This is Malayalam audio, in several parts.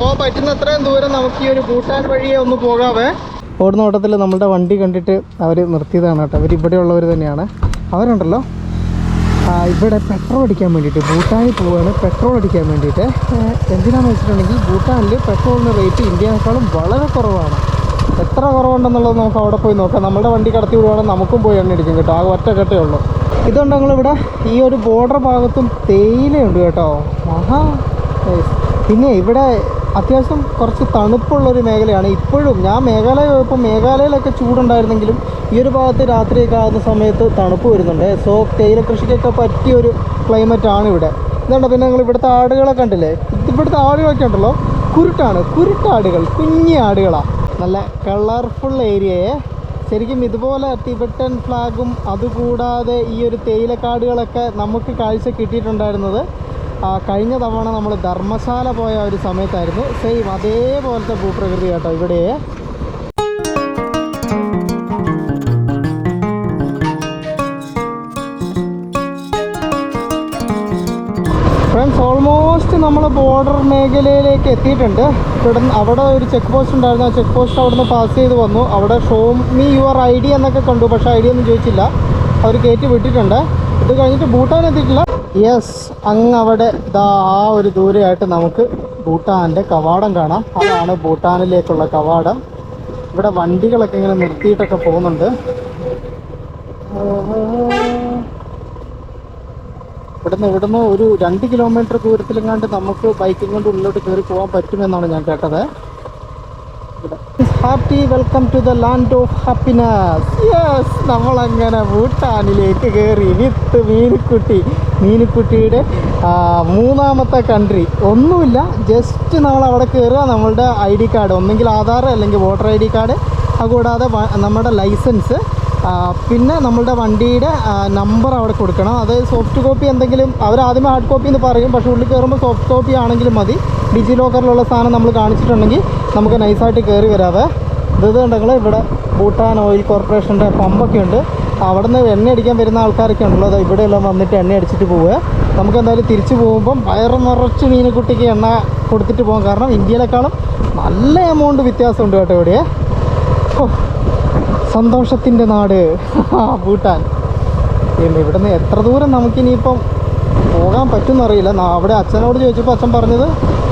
പോകാൻ പറ്റുന്ന അത്രയും ദൂരം നമുക്ക് ഈ ഒരു ഭൂട്ടാൻ വഴിയെ ഒന്ന് പോകാവേ. ഓടുന്ന ഓട്ടത്തിൽ നമ്മളുടെ വണ്ടി കണ്ടിട്ട് അവർ നിർത്തിയതാണ് കേട്ടോ. അവർ ഇവിടെയുള്ളവർ തന്നെയാണ്. അവരുണ്ടല്ലോ. ഇവിടെ പെട്രോൾ അടിക്കാൻ വേണ്ടിയിട്ട് ഭൂട്ടാനിൽ പോവുകയാണ് പെട്രോൾ അടിക്കാൻ വേണ്ടിയിട്ട്. എന്തിനാണെന്ന് വെച്ചിട്ടുണ്ടെങ്കിൽ ഭൂട്ടാനിൽ പെട്രോളിന്റെ റേറ്റ് ഇന്ത്യനേക്കാളും വളരെ കുറവാണ്. എത്ര കുറവുണ്ടെന്നുള്ളത് നമുക്ക് അവിടെ പോയി നോക്കാം. നമ്മുടെ വണ്ടി കടത്തി വിടുവാണെങ്കിൽ നമുക്കും പോയി എണ്ണ അടിക്കും കേട്ടോ. ആ ഒറ്റ കെട്ടേ ഉള്ളൂ. ഇതുകൊണ്ട് ഞങ്ങളിവിടെ ഈ ഒരു ബോർഡർ ഭാഗത്തും തേയിലയുണ്ട് കേട്ടോ. മഹാ. പിന്നെ ഇവിടെ അത്യാവശ്യം കുറച്ച് തണുപ്പുള്ളൊരു മേഖലയാണ്. ഇപ്പോഴും ഞാൻ മേഘാലയ പോയപ്പോൾ മേഘാലയയിലൊക്കെ ചൂടുണ്ടായിരുന്നെങ്കിലും ഈ ഒരു ഭാഗത്ത് രാത്രിയൊക്കെ ആകുന്ന സമയത്ത് തണുപ്പ് വരുന്നുണ്ട്. സോ തേയില കൃഷിക്കൊക്കെ പറ്റിയൊരു ക്ലൈമറ്റ് ആണ് ഇവിടെ. ഇതുണ്ട് പിന്നെ നിങ്ങൾ ഇവിടുത്തെ ആടുകളെ കണ്ടില്ലേ? ഇവിടുത്തെ ആടുകളൊക്കെ ഉണ്ടല്ലോ? കുരുട്ടാണ്. കുരുട്ടാടുകൾ കുഞ്ഞി ആടുകളാണ് നല്ല കളർഫുൾ ഏരിയയെ ശരിക്കും ഇതുപോലെ ടിബറ്റൻ ഫ്ലാഗും അതുകൂടാതെ ഈ ഒരു തേയിലക്കാടുകളൊക്കെ നമുക്ക് കാഴ്ച കിട്ടിയിട്ടുണ്ടായിരുന്നത് കഴിഞ്ഞ തവണ നമ്മൾ ധർമ്മശാല പോയ ഒരു സമയത്തായിരുന്നു. സെയിം അതേപോലത്തെ ഭൂപ്രകൃതി കേട്ടോ ഇവിടെ. ഓൾമോസ്റ്റ് നമ്മൾ ബോർഡർ മേഖലയിലേക്ക് എത്തിയിട്ടുണ്ട്. ഇവിടെ അവിടെ ഒരു ചെക്ക് പോസ്റ്റ് ഉണ്ടായിരുന്നു. ആ ചെക്ക് പോസ്റ്റ് അവിടെ നിന്ന് പാസ് ചെയ്ത് വന്നു. അവിടെ show me your I D എന്നൊക്കെ കണ്ടു. പക്ഷേ ഐ ഡി ഒന്നും ചോദിച്ചില്ല. അവർ കയറ്റി വിട്ടിട്ടുണ്ട്. ഇത് കഴിഞ്ഞിട്ട് ഭൂട്ടാൻ എത്തിയിട്ടില്ല. യെസ് അങ്ങവിടെ ദാ ആ ഒരു ദൂരെയായിട്ട് നമുക്ക് ഭൂട്ടാന്റെ കവാടം കാണാം. അതാണ് ഭൂട്ടാനിലേക്കുള്ള കവാടം. ഇവിടെ വണ്ടികളൊക്കെ ഇങ്ങനെ നിർത്തിയിട്ടൊക്കെ പോകുന്നുണ്ട്. ഇവിടുന്ന് ഇവിടുന്ന് ഒരു രണ്ട് കിലോമീറ്റർ ദൂരത്തിലെങ്ങാണ്ട് നമുക്ക് ബൈക്കും കൊണ്ട് ഉള്ളിലോട്ട് കയറി പോകാൻ പറ്റുമെന്നാണ് ഞാൻ കേട്ടത്. Happy welcome to the land of happiness. Yes നമ്മളങ്ങനെ ഭൂട്ടാനിലേക്ക് കയറി വിത്ത് മീനുക്കുട്ടി. മീനുക്കുട്ടിയുടെ മൂന്നാമത്തെ കൺട്രി ഒന്നുമില്ല ജസ്റ്റ് നമ്മൾ അവിടെ കയറുക. നമ്മളുടെ ഐ ഡി കാർഡ് ഒന്നെങ്കിൽ ആധാർ അല്ലെങ്കിൽ വോട്ടർ ഐ ഡി കാർഡ്. അതുകൂടാതെ നമ്മുടെ ലൈസൻസ്. പിന്നെ നമ്മളുടെ വണ്ടിയുടെ നമ്പർ അവിടെ കൊടുക്കണം. അത് സോഫ്റ്റ് കോപ്പി എന്തെങ്കിലും അവർ ആദ്യമേ ഹാർഡ് കോപ്പി എന്ന് പറയും. പക്ഷേ ഉള്ളിൽ കയറുമ്പോൾ സോഫ്റ്റ് കോപ്പി ആണെങ്കിലും മതി. ഡിജി ലോക്കറിലുള്ള സാധനം നമ്മൾ കാണിച്ചിട്ടുണ്ടെങ്കിൽ നമുക്ക് നൈസായിട്ട് കയറി വരാതെ ഇത് ഉണ്ടെങ്കിൽ ഇവിടെ ഭൂട്ടാൻ ഓയിൽ കോർപ്പറേഷന്റെ പമ്പൊക്കെ ഉണ്ട് അവിടെ നിന്ന് എണ്ണ അടിക്കാൻ വരുന്ന ആൾക്കാരൊക്കെ ഉണ്ടല്ലോ. അത് ഇവിടെയെല്ലാം വന്നിട്ട് എണ്ണ അടിച്ചിട്ട് പോവുക. നമുക്ക് എന്തായാലും തിരിച്ചു പോകുമ്പം വയറ് നിറച്ച് മീനുകുട്ടിക്ക് എണ്ണ കൊടുത്തിട്ട് പോകാം. കാരണം ഇന്ത്യയിലേക്കാളും നല്ല എമൗണ്ട് വ്യത്യാസമുണ്ട് കേട്ടോ ഇവിടെ. സന്തോഷത്തിന്റെ നാട്. ഭൂട്ടാൻ. ഇവിടുന്ന് എത്ര ദൂരം നമുക്കിനിയിപ്പം പോകാൻ പറ്റുമെന്നറിയില്ല അവിടെ അച്ഛനോട് ചോദിച്ചപ്പോൾ അച്ഛൻ പറഞ്ഞത്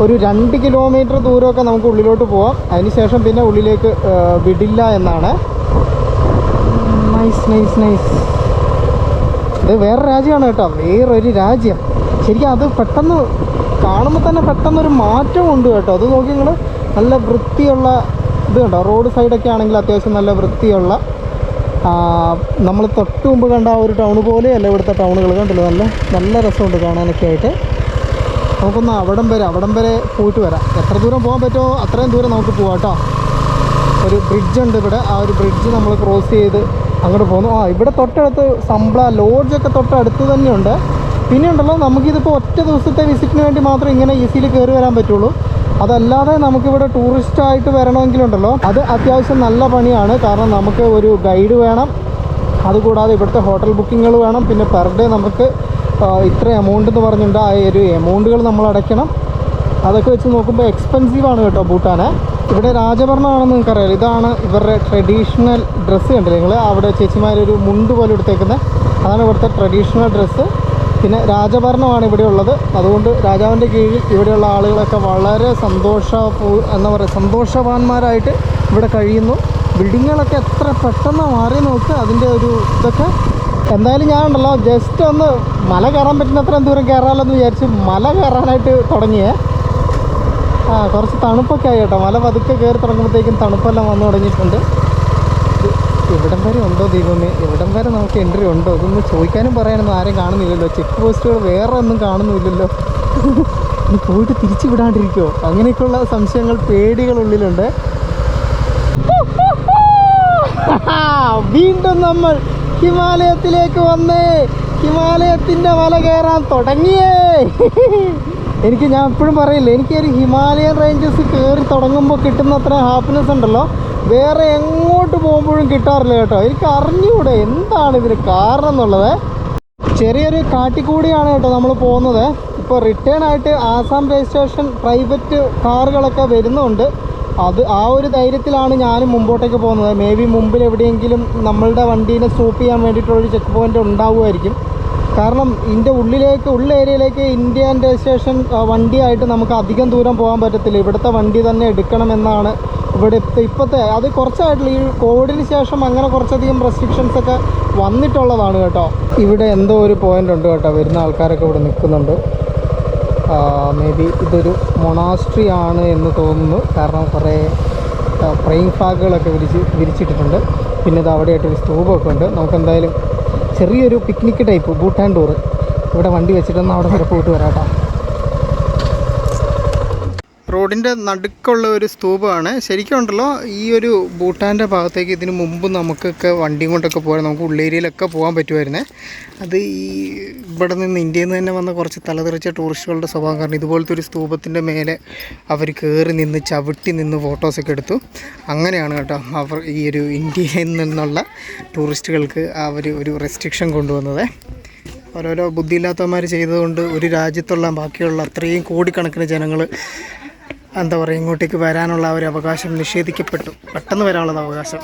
ഒരു രണ്ട് കിലോമീറ്റർ ദൂരമൊക്കെ നമുക്ക് ഉള്ളിലോട്ട് പോവാം. അതിനുശേഷം പിന്നെ ഉള്ളിലേക്ക് വിടില്ല എന്നാണ്. നൈസ് നൈസ് നൈസ് ഇത് വേറെ രാജ്യമാണ് കേട്ടോ. വേറൊരു രാജ്യം. ശരിക്കും അത് പെട്ടെന്ന് കാണുമ്പോൾ തന്നെ പെട്ടെന്നൊരു മാറ്റമുണ്ട് കേട്ടോ. അത് നോക്കി നിങ്ങൾ നല്ല വൃത്തിയുള്ള ഇത് കണ്ടോ? റോഡ് സൈഡൊക്കെ ആണെങ്കിൽ അത്യാവശ്യം നല്ല വൃത്തിയുള്ള നമ്മൾ തൊട്ട് മുമ്പ് കണ്ട ആ ഒരു ടൗൺ പോലെയല്ല ഇവിടുത്തെ ടൗണുകൾ കണ്ടല്ലോ. നല്ല നല്ല രസമുണ്ട് കാണാനൊക്കെ ആയിട്ട് നമുക്കൊന്ന് അവിടം വരെ അവിടം വരെ പോയിട്ട് വരാം. എത്ര ദൂരം പോകാൻ പറ്റുമോ അത്രയും ദൂരം നമുക്ക് പോകാം കേട്ടോ. ഒരു ബ്രിഡ്ജ് ഉണ്ട് ഇവിടെ. ആ ഒരു ബ്രിഡ്ജ് നമ്മൾ ക്രോസ് ചെയ്ത് അങ്ങോട്ട് പോകുന്നു ആ ഇവിടെ തൊട്ടടുത്ത് സംബള ലോഡ്ജൊക്കെ തൊട്ടടുത്ത് തന്നെയുണ്ട്. പിന്നെ ഉണ്ടല്ലോ നമുക്കിതിപ്പോൾ ഒറ്റ ദിവസത്തെ വിസിറ്റിന് വേണ്ടി മാത്രം ഇങ്ങനെ ഈസിയിൽ കയറി വരാൻ പറ്റുള്ളൂ. അതല്ലാതെ നമുക്കിവിടെ ടൂറിസ്റ്റ് ആയിട്ട് വരണമെങ്കിലുണ്ടല്ലോ. അത് അത്യാവശ്യം നല്ല പണിയാണ്. കാരണം നമുക്ക് ഒരു ഗൈഡ് വേണം. അതുകൂടാതെ ഇവിടുത്തെ ഹോട്ടൽ ബുക്കിങ്ങുകൾ വേണം. പിന്നെ പെർ ഡേ നമുക്ക് ഇത്ര എമൗണ്ട് എന്ന് പറഞ്ഞിട്ടുണ്ട് ആ ഒരു എമൗണ്ടുകൾ നമ്മൾ അടയ്ക്കണം. അതൊക്കെ വെച്ച് നോക്കുമ്പോൾ എക്സ്പെൻസീവാണ് കേട്ടോ ഭൂട്ടാന്. ഇവിടെ രാജഭരണമാണെന്ന് നിങ്ങൾക്കറിയാം ഇതാണ് ഇവരുടെ ട്രഡീഷണൽ ഡ്രസ്സ് കണ്ടില്ലേ നിങ്ങൾ അവിടെ ചേച്ചിമാരൊരു മുണ്ട് പോലെ എടുത്തേക്കുന്നത് അതാണ് ഇവിടുത്തെ ട്രഡീഷണൽ ഡ്രസ്സ് പിന്നെ രാജഭരണമാണ് ഇവിടെ ഉള്ളത് അതുകൊണ്ട് രാജാവിന്റെ കീഴിൽ ഇവിടെയുള്ള ആളുകളൊക്കെ വളരെ സന്തോഷ എന്താ പറയുക സന്തോഷവാന്മാരായിട്ട് ഇവിടെ കഴിയുന്നു. ബിൽഡിങ്ങുകളൊക്കെ എത്ര പെട്ടെന്ന് മാറി നോക്ക് അതിന്റെ ഒരു ഇതൊക്കെ. എന്തായാലും ഞാൻ ഉണ്ടല്ലോ ജസ്റ്റ് ഒന്ന് മല കയറാൻ പറ്റുന്ന അത്രയും ദൂരം കയറാമല്ലോ എന്ന് വിചാരിച്ച് മല കയറാനായിട്ട് തുടങ്ങിയേ. ആ കുറച്ച് തണുപ്പൊക്കെ ആയി കേട്ടോ. മല പതുക്കെ കയറി തുടങ്ങുമ്പോഴത്തേക്കും തണുപ്പെല്ലാം വന്നു തുടങ്ങിയിട്ടുണ്ട്. ഇവിടം വരെ ഉണ്ടോ ദൈവമേ? ഇവിടം വരെ നമുക്ക് എൻട്രി ഉണ്ടോ? ഇതൊന്നും ചോദിക്കാനും പറയാനൊന്നും ആരും കാണുന്നില്ലല്ലോ. ചെക്ക് പോസ്റ്റുകൾ വേറെ ഒന്നും കാണുന്നില്ലല്ലോ. ഇനി പോയിട്ട് തിരിച്ചു വിടാണ്ടിരിക്കുമോ അങ്ങനെയൊക്കെയുള്ള സംശയങ്ങൾ പേടികൾ ഉള്ളിലുണ്ട്. വീണ്ടും നമ്മൾ ഹിമാലയത്തിലേക്ക് വന്നേ. ഹിമാലയത്തിന്റെ മല കയറാൻ തുടങ്ങിയേ. എനിക്ക് ഞാൻ എപ്പോഴും പറയില്ല എനിക്കൊരു ഹിമാലയൻ റേഞ്ചസ് കയറി തുടങ്ങുമ്പോൾ കിട്ടുന്ന അത്ര ഹാപ്പിനെസ് ഉണ്ടല്ലോ. വേറെ എങ്ങോട്ട് പോകുമ്പോഴും കിട്ടാറില്ല കേട്ടോ. എനിക്ക് അറിഞ്ഞുകൂടെ എന്താണ് ഇതിന് കാരണം എന്നുള്ളത്. ചെറിയൊരു കാട്ടിക്കൂടിയാണ് കേട്ടോ നമ്മൾ പോകുന്നത്. ഇപ്പോൾ റിട്ടേൺ ആയിട്ട് ആസാം രജിസ്ട്രേഷൻ പ്രൈവറ്റ് കാറുകളൊക്കെ വരുന്നുണ്ട്. അത് ആ ഒരു ധൈര്യത്തിലാണ് ഞാനും മുമ്പോട്ടേക്ക് പോകുന്നത്. മേ ബി മുമ്പിൽ എവിടെയെങ്കിലും നമ്മളുടെ വണ്ടീനെ സ്റ്റോപ്പ് ചെയ്യാൻ വേണ്ടിയിട്ടുള്ളൊരു ചെക്ക് പോയിന്റ് ഉണ്ടാവുമായിരിക്കും. കാരണം ഇതിന്റെ ഉള്ളിലേക്ക് ഉള്ള ഏരിയയിലേക്ക് ഇന്ത്യൻ രജിസ്ട്രേഷൻ വണ്ടിയായിട്ട് നമുക്ക് അധികം ദൂരം പോകാൻ പറ്റത്തില്ല. ഇവിടുത്തെ വണ്ടി തന്നെ എടുക്കണമെന്നാണ് ഇവിടെ ഇപ്പ- ഇപ്പോഴത്തെ അത് കുറച്ചായിട്ടുള്ള ഈ കോവിഡിന് ശേഷം അങ്ങനെ കുറച്ചധികം റെസ്ട്രിക്ഷൻസ് ഒക്കെ വന്നിട്ടുള്ളതാണ് കേട്ടോ. ഇവിടെ എന്തോ ഒരു പോയിന്റ് ഉണ്ട് കേട്ടോ. വരുന്ന ആൾക്കാരൊക്കെ ഇവിടെ നിൽക്കുന്നുണ്ട്. മേ ബി ഇതൊരു മൊണാസ്ട്രി ആണ് എന്ന് തോന്നുന്നു. കാരണം കുറേ പ്രൈം ഫ്ലാഗുകളൊക്കെ വിരിച്ച് വിരിച്ചിട്ടിട്ടുണ്ട്. പിന്നെ ഇത് അവിടെയായിട്ട് ഒരു സ്തൂപമൊക്കെ ഉണ്ട്. നമുക്ക് എന്തായാലും ചെറിയൊരു പിക്നിക് ടൈപ്പ് ബൂട്ടാൻ ടൂറ് ഇവിടെ വണ്ടി വെച്ചിട്ടൊന്ന് അവിടെ വരെ പോയിട്ട് വരാം കേട്ടോ. റോഡിന്റെ നടുക്കുള്ള ഒരു സ്തൂപമാണ്. ശരിക്കും ഉണ്ടല്ലോ ഈ ഒരു ഭൂട്ടാന്റെ ഭാഗത്തേക്ക് ഇതിന് മുമ്പ് നമുക്കൊക്കെ വണ്ടിയും കൊണ്ടൊക്കെ പോകാൻ നമുക്ക് ഉള്ളേരിയയിലൊക്കെ പോകാൻ പറ്റുമായിരുന്നേ. അത് ഈ ഇവിടെ നിന്ന് ഇന്ത്യയിൽ നിന്ന് തന്നെ വന്ന കുറച്ച് തലതെറിച്ച ടൂറിസ്റ്റുകളുടെ സ്വഭാവം കാരണം ഇതുപോലത്തെ ഒരു സ്തൂപത്തിന്റെ മേലെ അവർ കയറി നിന്ന് ചവിട്ടി നിന്ന് ഫോട്ടോസൊക്കെ എടുത്തു. അങ്ങനെയാണ് കേട്ടോ അവർ ഈ ഒരു ഇന്ത്യയിൽ നിന്നുള്ള ടൂറിസ്റ്റുകൾക്ക് അവർ ഒരു റെസ്ട്രിക്ഷൻ കൊണ്ടുവന്നത്. ഓരോരോ ബുദ്ധിയില്ലാത്തവന്മാർ ചെയ്തതുകൊണ്ട് ഒരു രാജ്യത്തുള്ള ബാക്കിയുള്ള അത്രയും കോടിക്കണക്കിന് ജനങ്ങൾ എന്താ പറയുക ഇങ്ങോട്ടേക്ക് വരാനുള്ള ഒരു അവകാശം നിഷേധിക്കപ്പെട്ടു. പെട്ടെന്ന് വരാനുള്ള അവകാശം.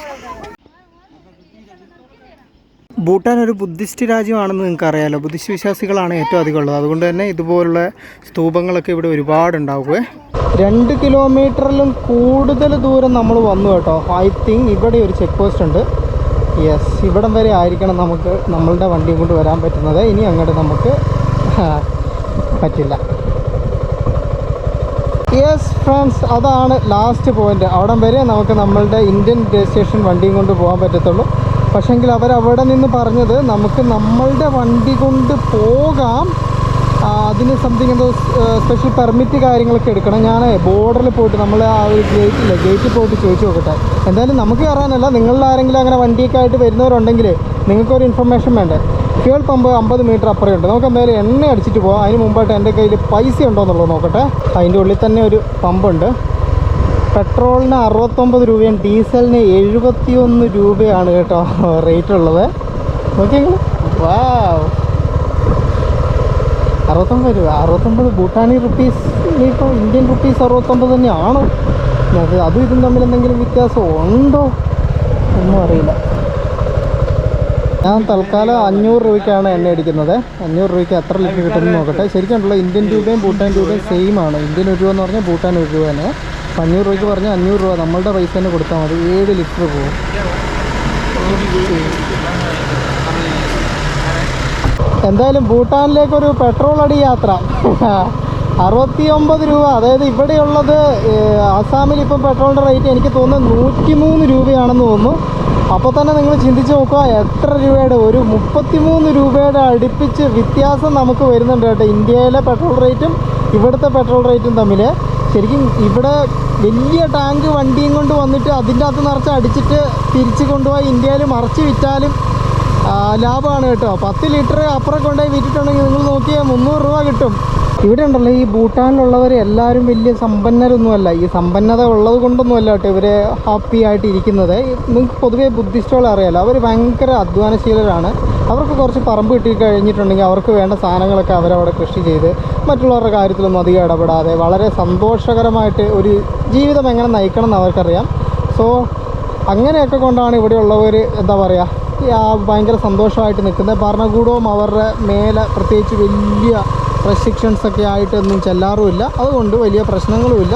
ഭൂട്ടാൻ ഒരു ബുദ്ധിസ്റ്റ് രാജ്യമാണെന്ന് നിങ്ങൾക്ക് അറിയാമല്ലോ ബുദ്ധിസ്റ്റ് വിശ്വാസികളാണ് ഏറ്റവും അധികം ഉള്ളത്. അതുകൊണ്ട് തന്നെ ഇതുപോലുള്ള സ്തൂപങ്ങളൊക്കെ ഇവിടെ ഒരുപാട് ഉണ്ടാവുകയെ രണ്ട് കിലോമീറ്ററിലും കൂടുതൽ ദൂരം നമ്മൾ വന്നു കേട്ടോ. ഐ തിങ്ക് ഇവിടെ ഒരു ചെക്ക് പോസ്റ്റ് ഉണ്ട്. യെസ് ഇവിടം വരെ ആയിരിക്കണം നമുക്ക് നമ്മളുടെ വണ്ടിയും കൊണ്ട് വരാൻ പറ്റുന്നത്. ഇനി അങ്ങോട്ട് നമുക്ക് പറ്റില്ല. യെസ് ഫ്രണ്ട്സ് അതാണ് ലാസ്റ്റ് പോയിന്റ് അവിടം വരെ നമുക്ക് നമ്മളുടെ ഇന്ത്യൻ രജിസ്ട്രേഷൻ വണ്ടിയും കൊണ്ട് പോകാൻ പറ്റത്തുള്ളൂ. പക്ഷേങ്കിൽ അവർ അവിടെ നിന്ന് പറഞ്ഞത് നമുക്ക് നമ്മളുടെ വണ്ടി കൊണ്ട് പോകാം. അതിന് സംതിങ് എന്തോ സ്പെഷ്യൽ പെർമിറ്റ് കാര്യങ്ങളൊക്കെ എടുക്കണം. ഞാൻ ബോർഡറിൽ പോയിട്ട് നമ്മൾ ആ ഒരു ഗേറ്റില്ല ഗേറ്റിൽ പോയിട്ട് ചോദിച്ചു നോക്കട്ടെ. എന്തായാലും നമുക്ക് കയറാനല്ല നിങ്ങളിൽ ആരെങ്കിലും അങ്ങനെ വണ്ടിയൊക്കെ ആയിട്ട് വരുന്നവരുണ്ടെങ്കിൽ നിങ്ങൾക്കൊരു ഇൻഫർമേഷൻ വേണ്ടേ? ഫ്യൂൽ പമ്പ് അമ്പത് മീറ്റർ അപ്പുറം ഉണ്ട് നമുക്ക് എന്തായാലും എണ്ണ അടിച്ചിട്ട് പോകാം അതിന് മുമ്പായിട്ട് എന്റെ കയ്യിൽ പൈസ ഉണ്ടോ എന്നുള്ളത് നോക്കട്ടെ അതിന്റെ ഉള്ളിൽ തന്നെ ഒരു പമ്പുണ്ട് പെട്രോളിന് അറുപത്തൊമ്പത് രൂപയും ഡീസലിന് എഴുപത്തിയൊന്ന് രൂപയാണ് കേട്ടോ റേറ്റ് ഉള്ളത് നോക്കിയെങ്കിൽ വാ അറുപത്തൊമ്പത് രൂപ. അറുപത്തൊമ്പത് ഭൂട്ടാനി റുപ്പീസ്. ഇനിയിപ്പോൾ ഇന്ത്യൻ റുപ്പീസ് അറുപത്തൊമ്പത് തന്നെയാണോ? അത് അതും ഇതും തമ്മിൽ എന്തെങ്കിലും വ്യത്യാസം ഉണ്ടോ? ഒന്നും അറിയില്ല. ഞാൻ തൽക്കാലം അഞ്ഞൂറ് രൂപയ്ക്കാണ് എണ്ണ അടിക്കുന്നത്. അഞ്ഞൂറ് രൂപയ്ക്ക് എത്ര ലിറ്റർ കിട്ടുമെന്ന് നോക്കട്ടെ. ശരിക്കുണ്ടല്ലോ ഇന്ത്യൻ രൂപയും ഭൂട്ടാൻ രൂപയും സെയിം ആണ്. ഇന്ത്യൻ ഒരു രൂപ എന്ന് പറഞ്ഞാൽ ഭൂട്ടാൻ ഒരു രൂപ തന്നെ. അഞ്ഞൂറ് രൂപയ്ക്ക് പറഞ്ഞാൽ അഞ്ഞൂറ് രൂപ. നമ്മളുടെ പൈസ തന്നെ കൊടുത്താൽ മതി. ഏഴ് ലിറ്റർ പോകും എന്തായാലും ഭൂട്ടാനിലേക്കൊരു പെട്രോൾ അടി യാത്ര. അറുപത്തി ഒമ്പത് രൂപ. അതായത് ഇവിടെയുള്ളത് ആസാമിൽ ഇപ്പം പെട്രോളിന്റെ റേറ്റ് എനിക്ക് തോന്നുന്നു നൂറ്റി മൂന്ന് രൂപയാണെന്ന് തോന്നുന്നു. അപ്പോൾ തന്നെ നിങ്ങൾ ചിന്തിച്ച് നോക്കുക എത്ര രൂപയുടെ ഒരു മുപ്പത്തിമൂന്ന് രൂപയുടെ അടുപ്പിച്ച് വ്യത്യാസം നമുക്ക് വരുന്നുണ്ട് കേട്ടോ. ഇന്ത്യയിലെ പെട്രോൾ റേറ്റും ഇവിടുത്തെ പെട്രോൾ റേറ്റും തമ്മിൽ ശരിക്കും ഇവിടെ വലിയ ടാങ്ക് വണ്ടിയും കൊണ്ട് വന്നിട്ട് അതിന്റെ അകത്ത് നിറച്ച് അടിച്ചിട്ട് തിരിച്ച് കൊണ്ടുപോയി ഇന്ത്യയിൽ മറിച്ച് വിറ്റാലും ലാഭമാണ് കേട്ടോ. പത്ത് ലിറ്റർ അപ്പുറം കൊണ്ടുപോയി വിറ്റിട്ടുണ്ടെങ്കിൽ നിങ്ങൾ നോക്കിയാൽ മുന്നൂറ് രൂപ കിട്ടും. ഇവിടെ ഉണ്ടല്ലോ ഈ ഭൂട്ടാനിലുള്ളവർ എല്ലാവരും വലിയ സമ്പന്നരൊന്നുമല്ല. ഈ സമ്പന്നത ഉള്ളത് കൊണ്ടൊന്നുമല്ല കേട്ടോ ഇവരെ ഹാപ്പി ആയിട്ട് ഇരിക്കുന്നത് നിങ്ങൾക്ക് പൊതുവേ ബുദ്ധിസ്റ്റുകൾ അറിയാലോ അവർ ഭയങ്കര അധ്വാനശീലരാണ്. അവർക്ക് കുറച്ച് പറമ്പ് കിട്ടി കഴിഞ്ഞിട്ടുണ്ടെങ്കിൽ അവർക്ക് വേണ്ട സാധനങ്ങളൊക്കെ അവരവിടെ കൃഷി ചെയ്ത് മറ്റുള്ളവരുടെ കാര്യത്തിലൊന്നും അധികം ഇടപെടാതെ വളരെ സന്തോഷകരമായിട്ട് ഒരു ജീവിതം എങ്ങനെ നയിക്കണം എന്ന് അവർക്കറിയാം. സോ അങ്ങനെയൊക്കെ കൊണ്ടാണ് ഇവിടെയുള്ളവർ എന്താ പറയുക ഭയങ്കര സന്തോഷമായിട്ട് നിൽക്കുന്നത്. ഭരണകൂടവും അവരുടെ മേലെ പ്രത്യേകിച്ച് വലിയ റെസ്ട്രിക്ഷൻസ് ഒക്കെ ആയിട്ടൊന്നും ചെല്ലാറുമില്ല. അതുകൊണ്ട് വലിയ പ്രശ്നങ്ങളുമില്ല.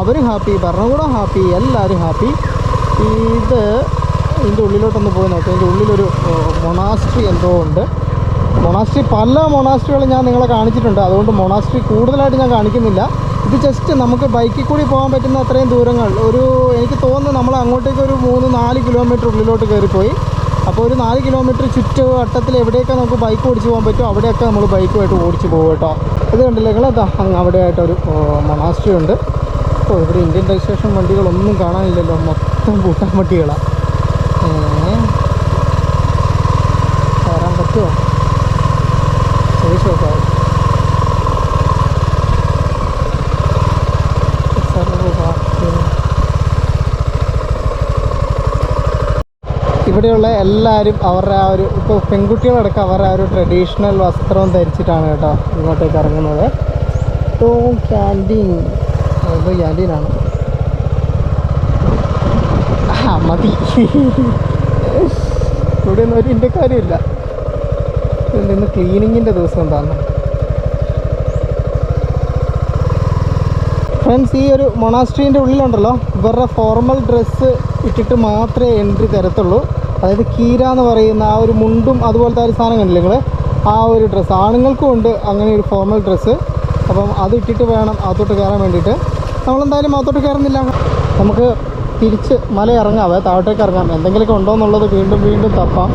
അവരും ഹാപ്പി ഭരണകൂടം ഹാപ്പി എല്ലാവരും ഹാപ്പി ഇത് ഇതിന്റെ ഉള്ളിലോട്ടൊന്ന് പോയി നോക്കാം. ഇതിന്റെ ഉള്ളിലൊരു മൊണാസ്ട്രി എന്തോ ഉണ്ട്. മൊണാസ്ട്രി പല മൊണാസ്ട്രികളും ഞാൻ നിങ്ങളെ കാണിച്ചിട്ടുണ്ട്. അതുകൊണ്ട് മൊണാസ്ട്രി കൂടുതലായിട്ട് ഞാൻ കാണിക്കുന്നില്ല. ഇത് ജസ്റ്റ് നമുക്ക് ബൈക്കിൽ കൂടി പോകാൻ പറ്റുന്ന അത്രയും ദൂരങ്ങൾ. ഒരു എനിക്ക് തോന്നുന്നു നമ്മൾ അങ്ങോട്ടേക്ക് ഒരു മൂന്ന് നാല് കിലോമീറ്റർ ഉള്ളിലോട്ട് കയറിപ്പോയി. അപ്പോൾ ഒരു നാല് കിലോമീറ്റർ ചുറ്റുവട്ടത്തിൽ എവിടെയൊക്കെ നമുക്ക് ബൈക്ക് ഓടിച്ച് പോകാൻ പറ്റുമോ അവിടെയൊക്കെ നമ്മൾ ബൈക്കുമായിട്ട് ഓടിച്ച് പോകും കേട്ടോ. ഇത് കണ്ടില്ലേ കേട്ടോ അതാ അങ്ങ് അവിടെയായിട്ടൊരു മൊണാസ്ട്രി ഉണ്ട്. അപ്പോൾ ഇവിടെ ഇന്ത്യൻ രജിസ്ട്രേഷൻ വണ്ടികളൊന്നും കാണാനില്ലല്ലോ മൊത്തം കൂട്ടാൻ വണ്ടികളാണ് കയറാൻ പറ്റുമോ? ചോദിച്ചു നോക്കാം. ഇവിടെയുള്ള എല്ലാവരും അവരുടെ ആ ഒരു ഇപ്പോൾ പെൺകുട്ടികളടക്കം അവരുടെ ആ ഒരു ട്രഡീഷണൽ വസ്ത്രം ധരിച്ചിട്ടാണ് കേട്ടോ ഇങ്ങോട്ടേക്ക് ഇറങ്ങുന്നത്. ടോം ക്യാന്റീൻ അത് ക്യാന്റീനാണ് ആ മതി. ഇവിടെ ഒന്നും ഒരു ഇന്ത്യക്കാരുമില്ല ഇന്ന് ക്ലീനിങ്ങിന്റെ ദിവസം എന്താണ് ഫ്രണ്ട്സ് ഈ ഒരു മൊണാസ്ട്രീന്റെ ഉള്ളിലുണ്ടല്ലോ. ഇവരുടെ ഫോർമൽ ഡ്രസ്സ് ഇട്ടിട്ട് മാത്രമേ എൻട്രി തരത്തുള്ളൂ. അതായത് കീര എന്ന് പറയുന്ന ആ ഒരു മുണ്ടും അതുപോലത്തെ ഒരു സാധനം കണ്ടില്ലേ നിങ്ങൾ ആ ഒരു ഡ്രസ്സ് ആണുങ്ങൾക്കും ഉണ്ട് അങ്ങനെ ഒരു ഫോർമൽ ഡ്രസ്സ് അപ്പം അത് ഇട്ടിട്ട് വേണം അകത്തോട്ട് കയറാൻ വേണ്ടിയിട്ട്. നമ്മളെന്തായാലും അകത്തോട്ട് കയറുന്നില്ല. നമുക്ക് തിരിച്ച് മല ഇറങ്ങാവേ താഴോട്ടേക്ക് ഇറങ്ങാം. എന്തെങ്കിലുമൊക്കെ ഉണ്ടോ എന്നുള്ളത് വീണ്ടും വീണ്ടും തപ്പാം.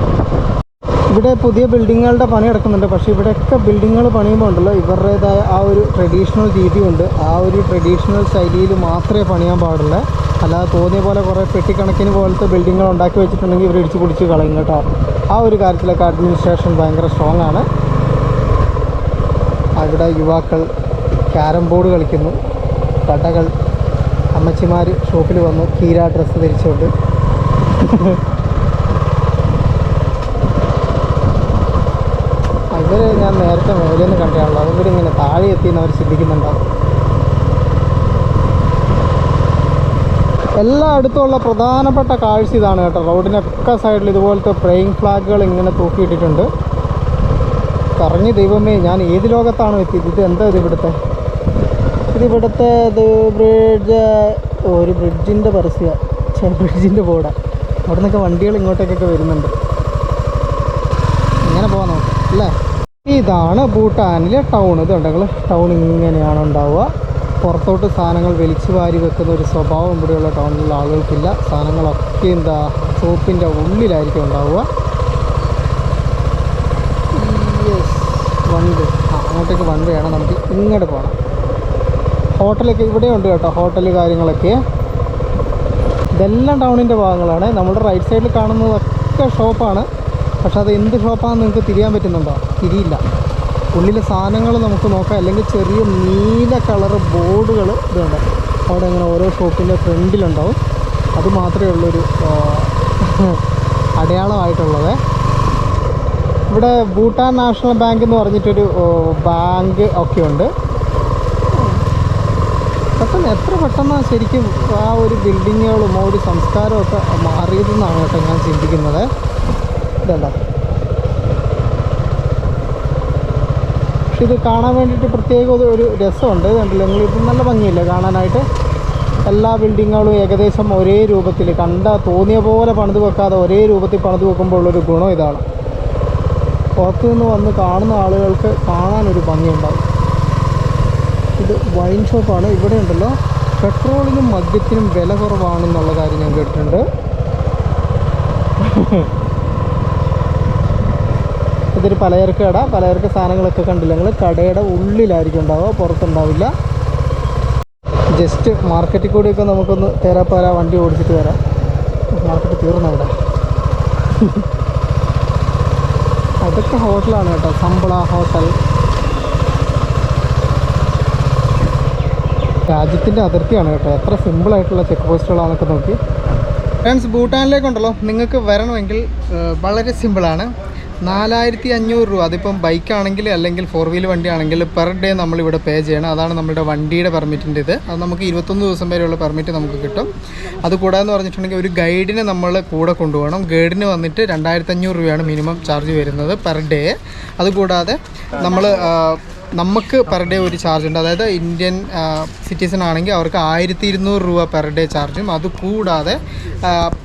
ഇവിടെ പുതിയ ബിൽഡിങ്ങുകളുടെ പണി നടക്കുന്നുണ്ട്. പക്ഷേ ഇവിടെയൊക്കെ ബിൽഡിങ്ങുകൾ പണിയുമ്പോൾ ഉണ്ടല്ലോ ഇവരുടേതായ ആ ഒരു ട്രഡീഷണൽ രീതിയുണ്ട്. ആ ഒരു ട്രഡീഷണൽ ശൈലിയിൽ മാത്രമേ പണിയാൻ പാടുള്ളൂ. അല്ലാതെ തോന്നിയ പോലെ കുറേ പെട്ടിക്കണക്കിന് പോലത്തെ ബിൽഡിങ്ങുകൾ ഉണ്ടാക്കി വെച്ചിട്ടുണ്ടെങ്കിൽ ഇവർ ഇടിച്ച് പിടിച്ച് കളയും കേട്ടോ. ആ ഒരു കാര്യത്തിലൊക്കെ അഡ്മിനിസ്ട്രേഷൻ ഭയങ്കര സ്ട്രോങ് ആണ്. അവിടെ യുവാക്കൾ ക്യാരം ബോർഡ് കളിക്കുന്നു. കടകൾ അമ്മച്ചിമാർ ഷോപ്പിൽ വന്നു. കീര ഡ്രസ്സ് ധരിച്ചുകൊണ്ട് ഇവർ ഞാൻ നേരത്തെ മേലെ നിന്ന് കണ്ടാണല്ലോ അവരിങ്ങനെ താഴെ എത്തിയെന്ന് അവർ ചിന്തിക്കുന്നുണ്ടാവും. എല്ലാ അടുത്തുള്ള പ്രധാനപ്പെട്ട കാഴ്ച ഇതാണ് കേട്ടോ. റോഡിനൊക്കെ സൈഡിൽ ഇതുപോലത്തെ പ്രേയിങ് ഫ്ലാഗുകൾ ഇങ്ങനെ തൂക്കിയിട്ടിട്ടുണ്ട്. കറങ്ങി ദൈവമേ ഞാൻ ഏത് ലോകത്താണ് എത്തിയത്? ഇത് എന്താ ഇത് ഇവിടുത്തെ? ഇത് ഇവിടുത്തെ ഇത് ബ്രിഡ്ജ് ഒരു ബ്രിഡ്ജിന്റെ പരസ്യ. ബ്രിഡ്ജിന്റെ ബോർഡാണ് അവിടെ നിന്നൊക്കെ വണ്ടികൾ ഇങ്ങോട്ടേക്കൊക്കെ വരുന്നുണ്ട്. ഇങ്ങനെ പോകാൻ നോക്കാം അല്ലേ? ഇതാണ് ഭൂട്ടാനിലെ ടൗൺ ഇത് ഉണ്ടെങ്കിൽ ടൗൺ ഇങ്ങനെയാണ് ഉണ്ടാവുക. പുറത്തോട്ട് സാധനങ്ങൾ വലിച്ചു വാരി വെക്കുന്ന ഒരു സ്വഭാവം ഇവിടെയുള്ള ടൗണിലുള്ള ആളുകൾക്കില്ല. സാധനങ്ങളൊക്കെ എന്താ ഷോപ്പിന്റെ ഉള്ളിലായിരിക്കും ഉണ്ടാവുക. യെസ് വൺ വേ ആ അങ്ങോട്ടേക്ക് വൺ വേണം നമുക്ക് ഇങ്ങോട്ട് പോകണം ഹോട്ടലൊക്കെ ഇവിടെ ഉണ്ട് കേട്ടോ ഹോട്ടൽ കാര്യങ്ങളൊക്കെ. ഇതെല്ലാം ടൗണിന്റെ ഭാഗങ്ങളാണ്. നമ്മുടെ റൈറ്റ് സൈഡിൽ കാണുന്നതൊക്കെ ഷോപ്പാണ് പക്ഷെ അത് എന്ത് ഷോപ്പാണെന്ന് നിങ്ങൾക്ക് തിരിയാൻ പറ്റുന്നുണ്ടോ? തിരിയില്ല. ഉള്ളിലെ സാധനങ്ങൾ നമുക്ക് നോക്കാം. അല്ലെങ്കിൽ ചെറിയ നീല കളർ ബോർഡുകൾ ഇതുണ്ട്. അവിടെ ഇങ്ങനെ ഓരോ ഷോപ്പിന്റെ ഫ്രണ്ടിലുണ്ടാവും. അത് മാത്രമേ ഉള്ളൊരു അടയാളമായിട്ടുള്ളത്. ഇവിടെ ഭൂട്ടാൻ നാഷണൽ ബാങ്ക് എന്ന് പറഞ്ഞിട്ടൊരു ബാങ്ക് ഒക്കെ ഉണ്ട്. പെട്ടെന്ന് എത്ര പെട്ടെന്ന് ശരിക്കും ആ ഒരു ബിൽഡിങ്ങുകളും ഒരു സംസ്കാരമൊക്കെ മാറിയതെന്നാണ് കേട്ടോ ഞാൻ ചിന്തിക്കുന്നത്. ഇതല്ല? പക്ഷെ ഇത് കാണാൻ വേണ്ടിയിട്ട് പ്രത്യേക ഒരു- രസമുണ്ട്. കണ്ടില്ല? നിങ്ങളിപ്പം നല്ല ഭംഗിയില്ല കാണാനായിട്ട്? എല്ലാ ബിൽഡിങ്ങുകളും ഏകദേശം ഒരേ രൂപത്തിൽ കണ്ട തോന്നിയ പോലെ പണിത് വെക്കാതെ ഒരേ രൂപത്തിൽ പണിത് വെക്കുമ്പോൾ ഉള്ളൊരു ഗുണം ഇതാണ്. പുറത്തു നിന്ന് വന്ന് കാണുന്ന ആളുകൾക്ക് കാണാനൊരു ഭംഗിയുണ്ടാവും. ഇത് വൈൻ ഷോപ്പാണ് ഇവിടെ ഉണ്ടല്ലോ. പെട്രോളിനും മദ്യത്തിനും വില കുറവാണെന്നുള്ള കാര്യം ഞാൻ കേട്ടിട്ടുണ്ട്. ഇതൊരു പലചരക്ക് കട. പലചരക്ക് സാധനങ്ങളൊക്കെ കണ്ടില്ല നിങ്ങൾ കടയുടെ ഉള്ളിലായിരിക്കും ഉണ്ടാവുക പുറത്തുണ്ടാവില്ല. ജസ്റ്റ് മാർക്കറ്റിൽ കൂടിയൊക്കെ നമുക്കൊന്ന് തേരാപ്പാര വണ്ടി ഓടിച്ചിട്ട് വരാം. മാർക്കറ്റ് തീർന്നു ഇവിടെ? അതൊക്കെ ഹോട്ടലാണ് കേട്ടോ. സമ്പള ഹോട്ടൽ. രാജ്യത്തിന്റെ അതിർത്തിയാണ് കേട്ടോ. എത്ര സിമ്പിളായിട്ടുള്ള ചെക്ക് പോസ്റ്റുകളാണെന്നൊക്കെ നോക്കി. ഫ്രണ്ട്സ് ഭൂട്ടാനിലേക്കുണ്ടല്ലോ. നിങ്ങൾക്ക് വരണമെങ്കിൽ വളരെ സിമ്പിളാണ്. നാലായിരത്തി അഞ്ഞൂറ് രൂപ. അതിപ്പം ബൈക്കാണെങ്കിൽ അല്ലെങ്കിൽ ഫോർ വീൽ വണ്ടി ആണെങ്കിൽ പെർ ഡേ നമ്മളിവിടെ പേ ചെയ്യണം. അതാണ് നമ്മുടെ വണ്ടിയുടെ പെർമിറ്റിന്റെ ഇത്. അത് നമുക്ക് ഇരുപത്തൊന്ന് ദിവസം വരെയുള്ള പെർമിറ്റ് നമുക്ക് കിട്ടും. അതുകൂടാതെ എന്ന് പറഞ്ഞിട്ടുണ്ടെങ്കിൽ ഒരു ഗൈഡിനെ നമ്മൾ കൂടെ കൊണ്ടുപോകണം. ഗൈഡിന് വന്നിട്ട് രണ്ടായിരത്തി അഞ്ഞൂറ് രൂപയാണ് മിനിമം ചാർജ് വരുന്നത് പെർ ഡേ അതുകൂടാതെ നമ്മൾ നമുക്ക് പെർ ഡേ ഒരു ചാർജ് ഉണ്ട്. അതായത് ഇന്ത്യൻ സിറ്റിസൺ ആണെങ്കിൽ അവർക്ക് ആയിരത്തി ഇരുന്നൂറ് രൂപ പെർ ഡേ ചാർജും അത് കൂടാതെ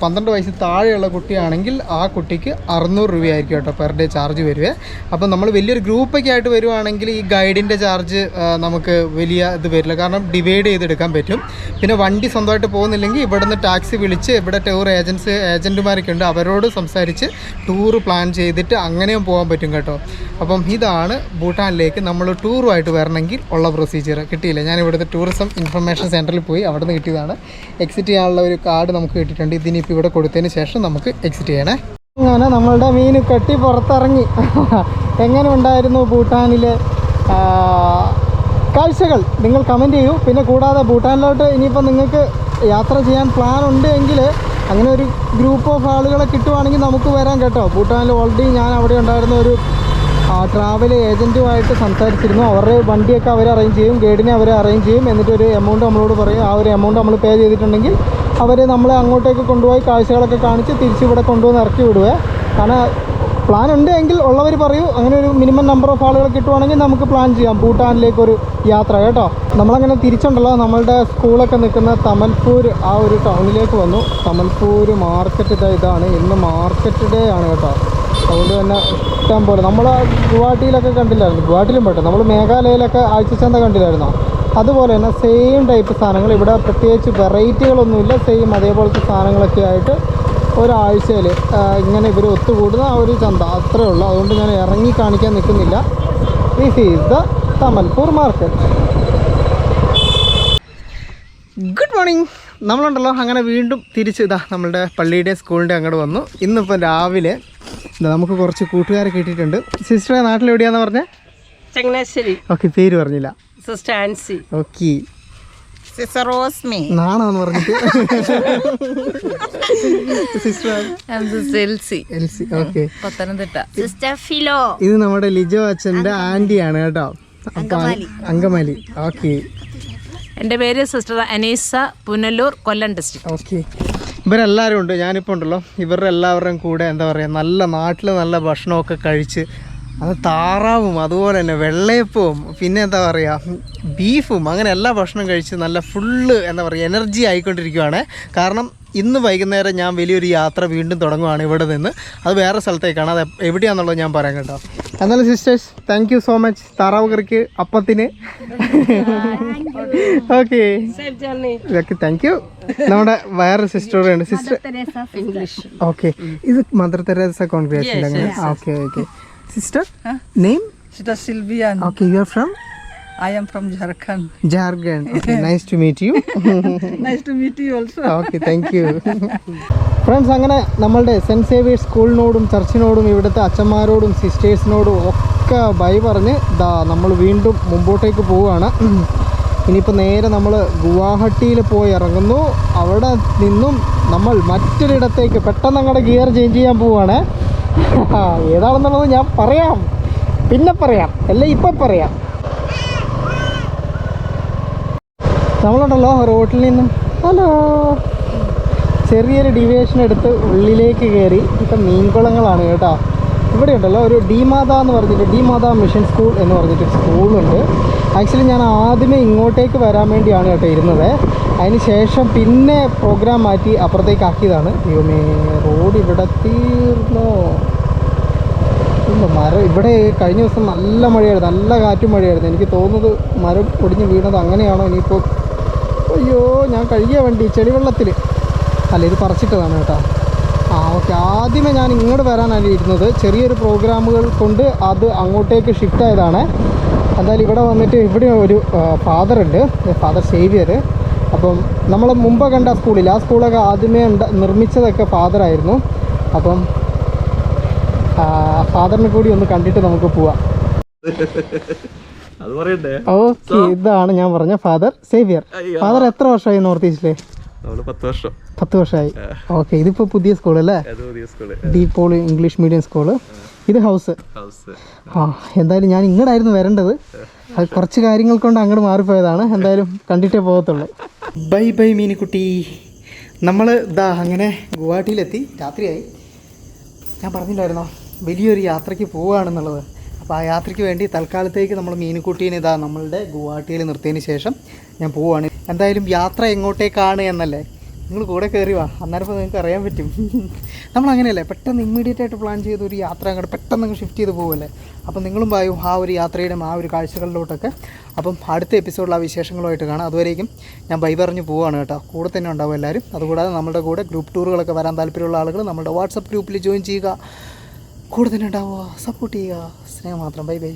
പന്ത്രണ്ട് വയസ്സിൽ താഴെയുള്ള കുട്ടിയാണെങ്കിൽ ആ കുട്ടിക്ക് അറുന്നൂറ് രൂപയായിരിക്കും കേട്ടോ പെർ ഡേ ചാർജ് വരുവേ അപ്പം നമ്മൾ വലിയൊരു ഗ്രൂപ്പൊക്കെ ആയിട്ട് വരുവാണെങ്കിൽ ഈ ഗൈഡിന്റെ ചാർജ് നമുക്ക് വലിയ ഇത് വരില്ല. കാരണം ഡിവൈഡ് ചെയ്തെടുക്കാൻ പറ്റും. പിന്നെ വണ്ടി സ്വന്തമായിട്ട് പോകുന്നില്ലെങ്കിൽ ഇവിടുന്ന് ടാക്സി വിളിച്ച് ഇവിടെ ടൂർ ഏജൻസ് ഏജന്റുമാരൊക്കെ ഉണ്ട്. അവരോട് സംസാരിച്ച് ടൂർ പ്ലാൻ ചെയ്തിട്ട് അങ്ങനെയും പോകാൻ പറ്റും കേട്ടോ. അപ്പം ഇതാണ് ഭൂട്ടാനിലേക്ക് നമ്മൾ ടൂറുമായിട്ട് വരണമെങ്കിൽ ഉള്ള പ്രൊസീജിയർ കിട്ടിയില്ല. ഞാൻ ഇവിടുത്തെ ടൂറിസം ഇൻഫർമേഷൻ സെന്ററിൽ പോയി അവിടെ നിന്ന് കിട്ടിയതാണ്. എക്സിറ്റ് ചെയ്യാനുള്ള ഒരു കാർഡ് നമുക്ക് കിട്ടിയിട്ടുണ്ട്. ഇതിനിപ്പോൾ ഇവിടെ കൊടുത്തതിന് ശേഷം നമുക്ക് എക്സിറ്റ് ചെയ്യണേ. അങ്ങനെ നമ്മളുടെ മീൻ കെട്ടി പുറത്തിറങ്ങി. എങ്ങനെ ഉണ്ടായിരുന്നു ഭൂട്ടാനിലെ കാഴ്ചകൾ? നിങ്ങൾ കമന്റ് ചെയ്യൂ. പിന്നെ കൂടാതെ ഭൂട്ടാനിലോട്ട് ഇനിയിപ്പോൾ നിങ്ങൾക്ക് യാത്ര ചെയ്യാൻ പ്ലാൻ ഉണ്ട് എങ്കിൽ അങ്ങനെ ഒരു ഗ്രൂപ്പ് ഓഫ് ആളുകളെ കിട്ടുവാണെങ്കിൽ നമുക്ക് വരാം കേട്ടോ. ഭൂട്ടാനിൽ ഓൾറെഡി ഞാൻ അവിടെ ഉണ്ടായിരുന്ന ഒരു ട്രാവൽ ഏജന്റുമായിട്ട് സംസാരിച്ചിരുന്നു. അവരുടെ വണ്ടിയൊക്കെ അവർ അറേഞ്ച് ചെയ്യും ഗൈഡിനെ അവർ അറേഞ്ച് ചെയ്യും. എന്നിട്ട് ഒരു എമൗണ്ട് നമ്മളോട് പറയും. ആ ഒരു എമൗണ്ട് നമ്മൾ പേ ചെയ്തിട്ടുണ്ടെങ്കിൽ അവർ നമ്മളെ അങ്ങോട്ടേക്ക് കൊണ്ടുപോയി കാഴ്ചകളൊക്കെ കാണിച്ച് തിരിച്ച് ഇവിടെ കൊണ്ടുവന്ന് ഇറക്കി വിടുവേ. കാരണം പ്ലാൻ ഉണ്ട് എങ്കിൽ ഉള്ളവർ പറയൂ. അങ്ങനെ ഒരു മിനിമം നമ്പർ ഓഫ് ആളുകൾ കിട്ടുവാണെങ്കിൽ നമുക്ക് പ്ലാൻ ചെയ്യാം. ഭൂട്ടാനിലേക്ക് ഒരു യാത്ര കേട്ടോ. നമ്മളങ്ങനെ തിരിച്ചുണ്ടല്ലോ. നമ്മളുടെ സ്കൂളൊക്കെ നിൽക്കുന്ന തമൽപൂർ ആ ഒരു ടൗണിലേക്ക് വന്നു. തമൽപൂർ മാർക്കറ്റ് ഇതാണ്. ഇന്ന് മാർക്കറ്റ് ഡേ ആണ് കേട്ടോ. അതുകൊണ്ട് തന്നെ ഇഷ്ടം പോലെ. നമ്മൾ ഗുവാഹട്ടിയിലൊക്കെ കണ്ടില്ലായിരുന്നു. ഗുവാഹട്ടിയിലും പോട്ടെ നമ്മൾ മേഘാലയയിലൊക്കെ ആഴ്ചച്ചന്ത കണ്ടില്ലായിരുന്നോ? അതുപോലെ തന്നെ സെയിം ടൈപ്പ് സാധനങ്ങൾ. ഇവിടെ പ്രത്യേകിച്ച് വെറൈറ്റികളൊന്നുമില്ല. സെയിം അതേപോലത്തെ സാധനങ്ങളൊക്കെ ആയിട്ട് ഒരാഴ്ചയിൽ ഇങ്ങനെ ഇവർ ഒത്തുകൂടുന്ന ഒരു ചന്ത. അത്രേ ഉള്ളൂ. അതുകൊണ്ട് ഞാൻ ഇറങ്ങി കാണിക്കാൻ നിൽക്കുന്നില്ല. This is the Tamalpur market good morning നമ്മളുണ്ടല്ലോ. അങ്ങനെ വീണ്ടും തിരിച്ച് ഇതാ നമ്മളുടെ പള്ളിയുടെ സ്കൂളിന്റെ അങ്ങോട്ട് വന്നു. ഇന്നിപ്പോൾ രാവിലെ നമുക്ക് കുറച്ച് കൂട്ടുകാരെ കിട്ടിയിട്ടുണ്ട്. സിസ്റ്റർ നാട്ടിൽ എവിടെയാന്ന് പറഞ്ഞേ? ചങ്ങനാശ്ശേരി. ഓക്കെ പേര് പറഞ്ഞില്ല. Sister Ancy. Okay. Sister Rosmi. നാണാന്ന് പറഞ്ഞിട്ട്. Sister Selsy Elsy okay. Pathanamthitta. Sister Philo. ഇത് നമ്മുടെ ലിജോ അച്ഛന്റെ ആന്റിയാണ് കേട്ടോ. അങ്കമാലി. ഓക്കെ. എന്റെ പേര് sister Aneesa Punalur Kollam district okay. ഇവരെല്ലാവരും ഉണ്ട് ഞാനിപ്പോൾ ഉണ്ടല്ലോ. ഇവരുടെ എല്ലാവരുടെയും കൂടെ എന്താ പറയുക നല്ല നാട്ടിൽ നല്ല ഭക്ഷണമൊക്കെ കഴിച്ച് അത് താറാവും അതുപോലെ തന്നെ വെള്ളയപ്പവും പിന്നെ എന്താ പറയുക ബീഫും അങ്ങനെ എല്ലാ ഭക്ഷണം കഴിച്ച് നല്ല ഫുള്ള് എന്താ പറയുക എനർജി ആയിക്കൊണ്ടിരിക്കുകയാണ് കാരണം ഇന്ന് വൈകുന്നേരം ഞാൻ വലിയൊരു യാത്ര വീണ്ടും തുടങ്ങുവാണ് ഇവിടെ നിന്ന്. അത് വേറെ സ്ഥലത്തേക്കാണ് അത് എവിടെയാണെന്നുള്ളത് ഞാൻ പറയാം കേട്ടോ. എന്നാലും sisters thank you so much താറാവ് കറിക്ക് അപ്പത്തിന്. ഓക്കെ ഇതൊക്കെ താങ്ക് യു നമ്മുടെ വേറെ സിസ്റ്റർ ഉണ്ട്. സിസ്റ്റർ ഇംഗ്ലീഷ് ഓക്കെ ഇത് മദർ തെരേസ അങ്ങനെ okay okay sister name sister Silvia okay you are from I am from Jharkhand. Jharkhand. Okay, nice to meet you. nice to meet you also. okay, thank you. Friends അങ്ങനെ നമ്മളുടെ സെന്റ് സേവിയേഴ്സ് സ്കൂളിനോടും ചർച്ചിനോടും ഇവിടുത്തെ അച്ഛന്മാരോടും സിസ്റ്റേഴ്സിനോടും ഒക്കെ ബൈ പറഞ്ഞ് ദാ നമ്മൾ വീണ്ടും മുമ്പോട്ടേക്ക് പോവുകയാണ് ഇനിയിപ്പോൾ നേരെ നമ്മൾ ഗുവാഹട്ടിയിൽ പോയി ഇറങ്ങുന്നു അവിടെ നിന്നും നമ്മൾ മറ്റൊരിടത്തേക്ക് പെട്ടെന്ന് അങ്ങോട്ട് ഗിയർ ചേഞ്ച് ചെയ്യാൻ പോവുകയാണ് ഏതാണെന്നുള്ളത് ഞാൻ പറയാം പിന്നെ പറയാം അല്ലെ ഇപ്പം പറയാം നമ്മളുണ്ടല്ലോ റോട്ടിൽ നിന്നും. ഹലോ. ചെറിയൊരു ഡിവിയേഷൻ എടുത്ത് ഉള്ളിലേക്ക് കയറി ഇപ്പം മീൻകുളങ്ങളാണ് കേട്ടോ. ഇവിടെ ഉണ്ടല്ലോ ഒരു ഡിമാത എന്ന് പറഞ്ഞിട്ട് ഡിമാത മിഷൻ സ്കൂൾ എന്ന് പറഞ്ഞിട്ട് സ്കൂളുണ്ട് ആക്ച്വലി ഞാൻ ആദ്യമേ ഇങ്ങോട്ടേക്ക് വരാൻ വേണ്ടിയാണ് കേട്ടോ ഇരുന്നത്. അതിന് ശേഷം പിന്നെ പ്രോഗ്രാം മാറ്റി അപ്പുറത്തേക്ക് ആക്കിയതാണ്. റോഡ് ഇവിടെ തീർന്നോ? മരം ഇവിടെ കഴിഞ്ഞ ദിവസം നല്ല മഴയായിരുന്നു. നല്ല കാറ്റും മഴയായിരുന്നു. എനിക്ക് തോന്നുന്നത് മരം പൊടിഞ്ഞ് വീണത് അങ്ങനെയാണോ? ഇനിയിപ്പോൾ അയ്യോ ഞാൻ കഴുകിയ വണ്ടി ചെളിവെള്ളത്തിൽ അല്ല ഇത് പറിച്ചിട്ടതാണ് കേട്ടോ. ആ ഓക്കെ. ആദ്യമേ ഞാൻ ഇങ്ങോട്ട് വരാനാണ് ഇരുന്നത്. ചെറിയൊരു പ്രോഗ്രാമുകൾ കൊണ്ട് അത് അങ്ങോട്ടേക്ക് ഷിഫ്റ്റ് ആയതാണ്. എന്തായാലും ഇവിടെ വന്നിട്ട് ഇവിടെ ഒരു ഫാദർ ഉണ്ട്. ഫാദർ സേവിയർ അപ്പം നമ്മൾ മുമ്പ് കണ്ട സ്കൂളിൽ ആ സ്കൂളൊക്കെ ആദ്യമേ ഉണ്ട നിർമ്മിച്ചതൊക്കെ ഫാദറായിരുന്നു അപ്പം ഫാദറിനെ കൂടി ഒന്ന് കണ്ടിട്ട് നമുക്ക് പോവാം. ഓക്കെ ഇതാണ് ഞാൻ പറഞ്ഞ ഫാദർ സേവിയർ. ഫാദർ എത്ര വർഷമായി നോർത്ത് ഈസ്റ്റിലെ? പത്ത് വർഷം. പത്ത് വർഷമായി. ഓക്കെ ഇതിപ്പോ പുതിയ സ്കൂൾ അല്ലേ? De Paul English medium school. ഇത് ഹൗസ്. ഹൗസ്. ആ എന്തായാലും ഞാൻ ഇങ്ങോട്ടായിരുന്നു വരേണ്ടത്. അത് കുറച്ച് കാര്യങ്ങൾ കൊണ്ട് അങ്ങോട്ട് മാറിപ്പോയതാണ്. എന്തായാലും കണ്ടിട്ടേ പോകത്തുള്ളൂ. ബൈ ബൈ മീനിക്കുട്ടി. നമ്മൾ ഇതാ അങ്ങനെ ഗുവാഹട്ടിയിലെത്തി. രാത്രിയായി. ഞാൻ പറഞ്ഞില്ലായിരുന്നോ? വലിയൊരു യാത്രയ്ക്ക് പോവുകയാണെന്നുള്ളത് അപ്പോൾ ആ യാത്രയ്ക്ക് വേണ്ടി തൽക്കാലത്തേക്ക് നമ്മൾ മീനുക്കുട്ടീനെ ഇതാ നമ്മളുടെ ഗുവാഹട്ടിയിൽ നിർത്തിയതിന് ശേഷം ഞാൻ പോവുകയാണ് എന്തായാലും യാത്ര എങ്ങോട്ടേക്കാണ് എന്നല്ലേ? നിങ്ങൾ കൂടെ കയറി വാ. അന്നേരം നിങ്ങൾക്ക് അറിയാൻ പറ്റും. നമ്മൾ അങ്ങനെയല്ലേ? പെട്ടെന്ന് ഇമ്മീഡിയറ്റ് ആയിട്ട് പ്ലാൻ ചെയ്ത ഒരു യാത്ര അങ്ങോട്ട് പെട്ടെന്ന് ഷിഫ്റ്റ് ചെയ്ത് പോകുമല്ലേ അപ്പം നിങ്ങളും പായും ആ ഒരു യാത്രയുടെ ആ ഒരു കാഴ്ചകളിലോട്ടൊക്കെ. അപ്പം അടുത്ത എപ്പിസോഡിൽ ആ വിശേഷങ്ങളുമായിട്ട് കാണാം. അതുവരേക്കും ഞാൻ ബൈ പറഞ്ഞു പോവുകയാണ് കേട്ടോ. കൂടെ തന്നെ ഉണ്ടാവും എല്ലാവരും. അതുകൂടാതെ നമ്മുടെ കൂടെ ഗ്രൂപ്പ് ടൂറുകളൊക്കെ വരാൻ താല്പര്യമുള്ള ആളുകൾ നമ്മുടെ വാട്സപ്പ് ഗ്രൂപ്പിൽ ജോയിൻ ചെയ്യുക. കൂടെ തന്നെ സപ്പോർട്ട് ചെയ്യുക. സ്നേഹം മാത്രം. Bye bye